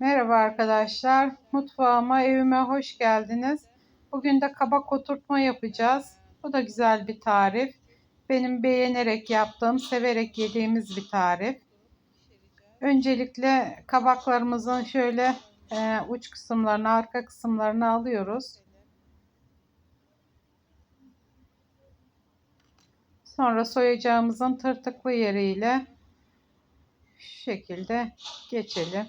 Merhaba arkadaşlar. Mutfağıma, evime hoş geldiniz. Bugün de kabak oturtma yapacağız. Bu da güzel bir tarif. Benim beğenerek yaptığım, severek yediğimiz bir tarif. Öncelikle kabaklarımızın şöyle e, uç kısımlarını, arka kısımlarını alıyoruz. Sonra soyacağımızın tırtıklı yeriyle şu şekilde geçelim.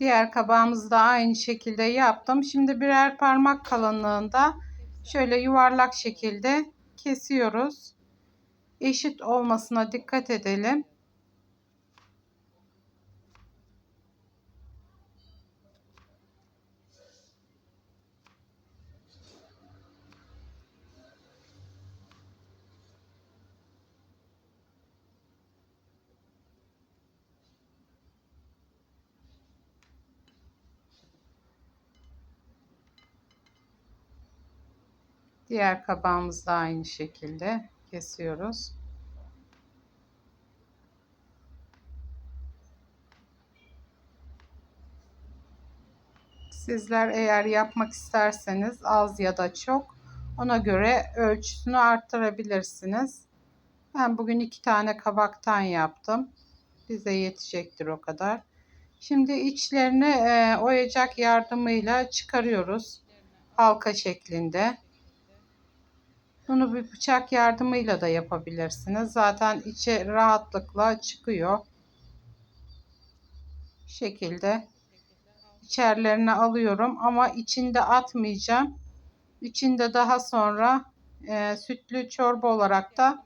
Diğer kabağımızı da aynı şekilde yaptım. Şimdi birer parmak kalınlığında şöyle yuvarlak şekilde kesiyoruz. Eşit olmasına dikkat edelim. Diğer kabağımızı da aynı şekilde kesiyoruz. Sizler eğer yapmak isterseniz az ya da çok ona göre ölçüsünü arttırabilirsiniz. Ben bugün iki tane kabaktan yaptım. Bize yetecektir o kadar. Şimdi içlerini e, oyacak yardımıyla çıkarıyoruz. Halka şeklinde. Bunu bir bıçak yardımıyla da yapabilirsiniz. Zaten içi rahatlıkla çıkıyor. Bu şekilde içerilerini alıyorum ama içinde atmayacağım. İçinde daha sonra e, sütlü çorba olarak da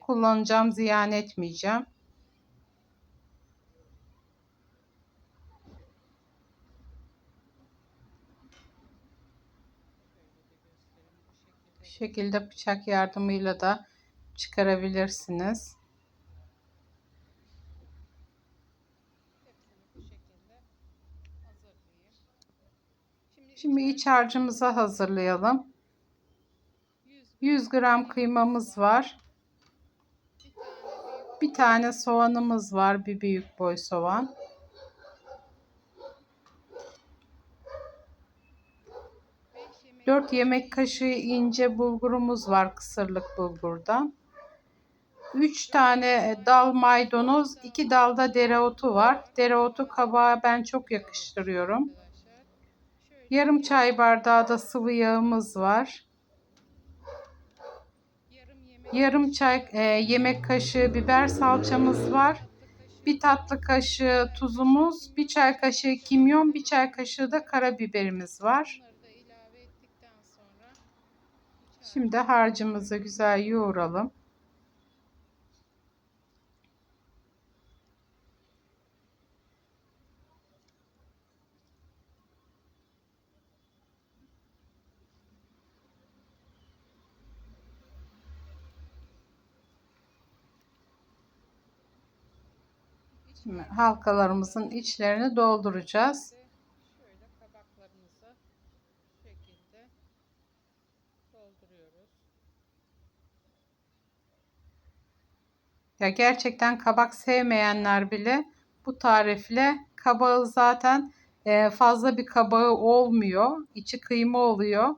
kullanacağım. Ziyan etmeyeceğim. Şekilde bıçak yardımıyla da çıkarabilirsiniz. Şimdi iç harcımızı hazırlayalım. 100 gram kıymamız var. Bir tane soğanımız var. Bir büyük boy soğan. 4 yemek kaşığı ince bulgurumuz var kısırlık bulgurdan. 3 tane dal maydanoz, 2 dalda dereotu var. Dereotu kabağa ben çok yakıştırıyorum. Yarım çay bardağı da sıvı yağımız var. Yarım çay e, yemek kaşığı biber salçamız var. Bir tatlı kaşığı tuzumuz, bir çay kaşığı kimyon, bir çay kaşığı da karabiberimiz var. Şimdi harcımızı güzel yoğuralım. Şimdi halkalarımızın içlerini dolduracağız. Ya gerçekten kabak sevmeyenler bile bu tarifle kabağı zaten e, fazla bir kabağı olmuyor. İçi kıyma oluyor.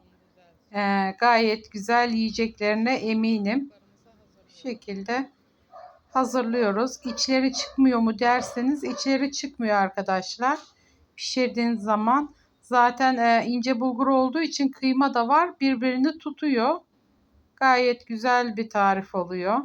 E, gayet güzel yiyeceklerine eminim. Bu şekilde hazırlıyoruz. İçleri çıkmıyor mu derseniz içleri çıkmıyor arkadaşlar. Pişirdiğiniz zaman zaten e, ince bulgur olduğu için kıyma da var. Birbirini tutuyor. Gayet güzel bir tarif oluyor.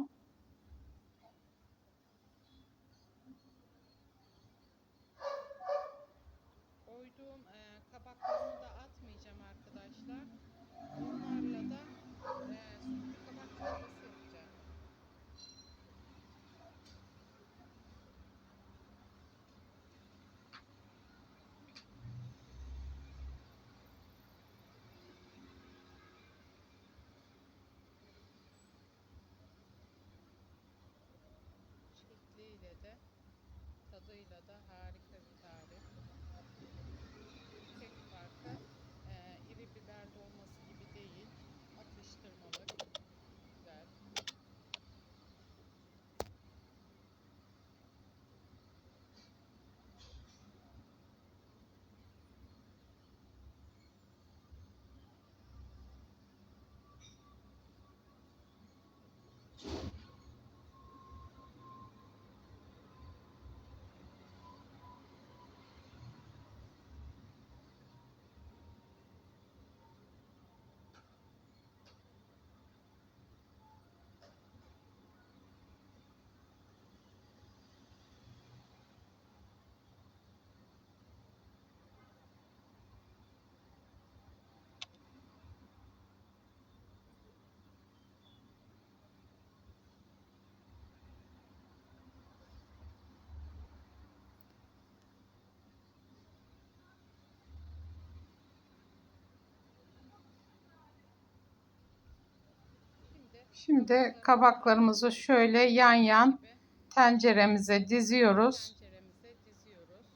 দাদা Şimdi kabaklarımızı şöyle yan yan tenceremize diziyoruz. Tenceremize diziyoruz.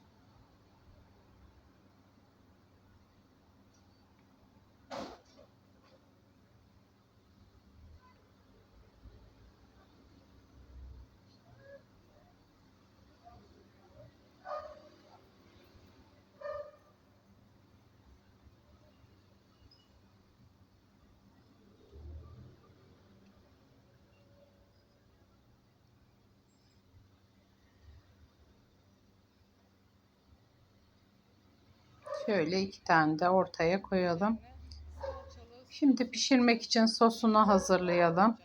Şöyle iki tane de ortaya koyalım. Şimdi pişirmek için sosunu hazırlayalım.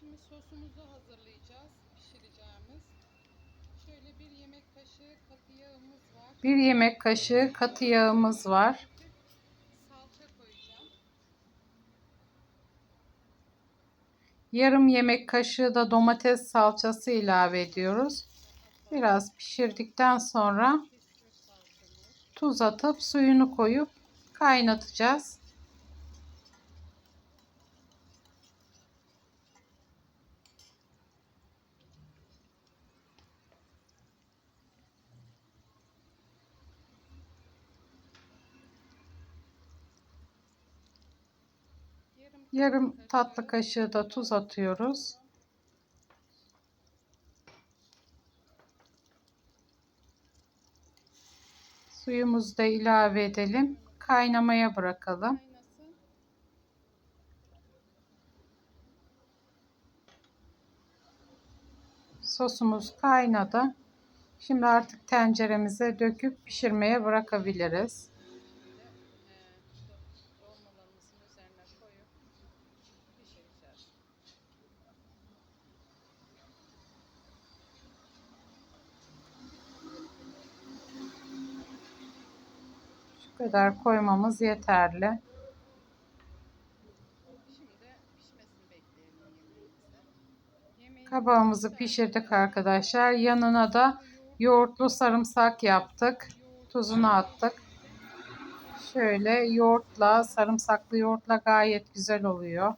Şimdi sosumuzu hazırlayacağız. Pişireceğimiz. Şöyle bir yemek kaşığı katı yağımız var. Bir yemek kaşığı katı yağımız var. Salça koyacağım. Yarım yemek kaşığı da domates salçası ilave ediyoruz. Biraz pişirdikten sonra tuz atıp suyunu koyup kaynatacağız. Yarım tatlı kaşığı da tuz atıyoruz. Suyumuzu da ilave edelim. Kaynamaya bırakalım. Sosumuz kaynadı. Şimdi artık tenceremize döküp pişirmeye bırakabiliriz. Kadar koymamız yeterli. Kabağımızı pişirdik arkadaşlar. Yanına da yoğurtlu sarımsak yaptık. Tuzunu attık. Şöyle yoğurtla, sarımsaklı yoğurtla gayet güzel oluyor.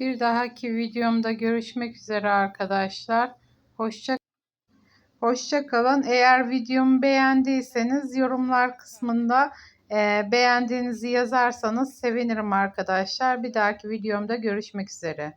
Bir dahaki videomda görüşmek üzere arkadaşlar. Hoşça Hoşça kalın. Eğer videomu beğendiyseniz yorumlar kısmında e, beğendiğinizi yazarsanız sevinirim arkadaşlar. Bir dahaki videomda görüşmek üzere.